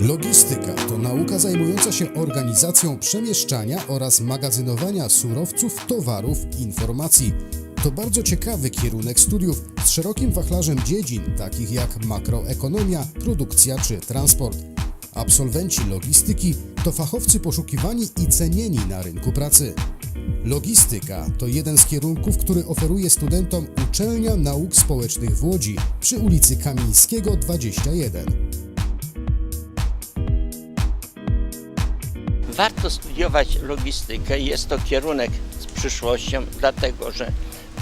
Logistyka to nauka zajmująca się organizacją przemieszczania oraz magazynowania surowców, towarów i informacji. To bardzo ciekawy kierunek studiów z szerokim wachlarzem dziedzin, takich jak makroekonomia, produkcja czy transport. Absolwenci logistyki to fachowcy poszukiwani i cenieni na rynku pracy. Logistyka to jeden z kierunków, który oferuje studentom Uczelnia Nauk Społecznych w Łodzi przy ulicy Kamińskiego 21. Warto studiować logistykę. Jest to kierunek z przyszłością, dlatego że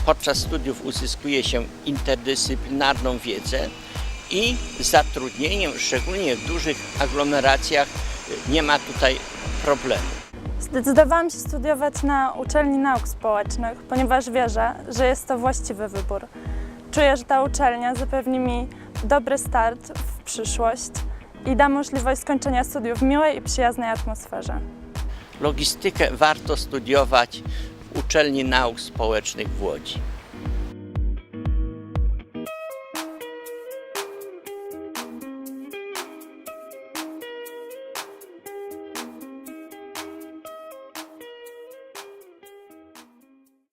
podczas studiów uzyskuje się interdyscyplinarną wiedzę i zatrudnieniem, szczególnie w dużych aglomeracjach, nie ma tutaj problemu. Zdecydowałam się studiować na uczelni nauk społecznych, ponieważ wierzę, że jest to właściwy wybór. Czuję, że ta uczelnia zapewni mi dobry start w przyszłość i da możliwość skończenia studiów w miłej i przyjaznej atmosferze. Logistykę warto studiować w Uczelni Nauk Społecznych w Łodzi.